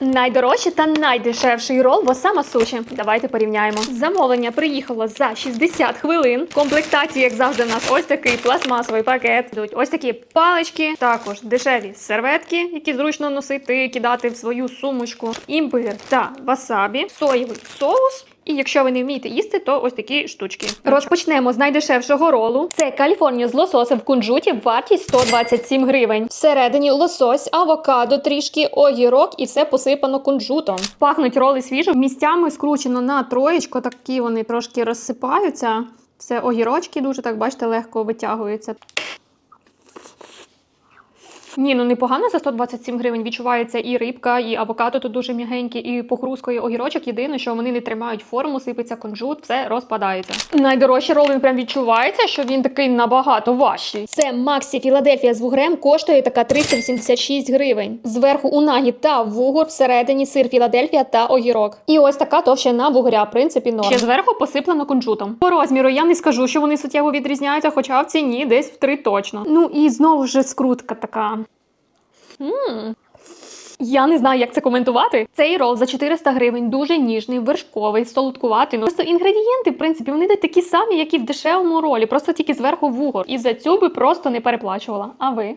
Найдорожчий та найдешевший рол в Осама Суші. Давайте порівняємо. Замовлення приїхало за 60 хвилин. Комплектації, як завжди, в нас ось такий пластмасовий пакет. Йдуть ось такі палички, також дешеві серветки, які зручно носити, кидати в свою сумочку, імбир та васабі, соєвий соус. І якщо ви не вмієте їсти, то ось такі штучки. Розпочнемо з найдешевшого ролу. Це Каліфорнія з лососем в кунжуті, вартість 127 гривень. Всередині лосось, авокадо, трішки огірок і все посипано кунжутом. Пахнуть роли свіжо. Місцями скручено на троєчко, такі вони трошки розсипаються. Це огірочки дуже так бачите, легко витягуються. Ні, ну непогано за 127 гривень відчувається і рибка, і авокадо тут дуже м'ягенькі, і похрускує огірочок. Єдине, що вони не тримають форму, сипеться кунжут, все розпадається. Найдорожчий рол він прям відчувається, що він такий набагато важчий. Це Максі Філадельфія з вугрем коштує така 386 гривень. Зверху унагі та вугор, всередині сир Філадельфія та огірок. І ось така товщина вугря, в принципі, норм. Ще зверху посиплено кунжутом. По розміру я не скажу, що вони суттєво відрізняються, хоча в ціні десь в три точно. Ну і знову ж скрутка така. М. Я не знаю, як це коментувати. Цей рол за 400 гривень дуже ніжний, вершковий, солодкуватий. Ну, просто інгредієнти, в принципі, вони йдуть такі самі, як і в дешевому ролі, просто тільки зверху вугор. І за цю би просто не переплачувала. А ви?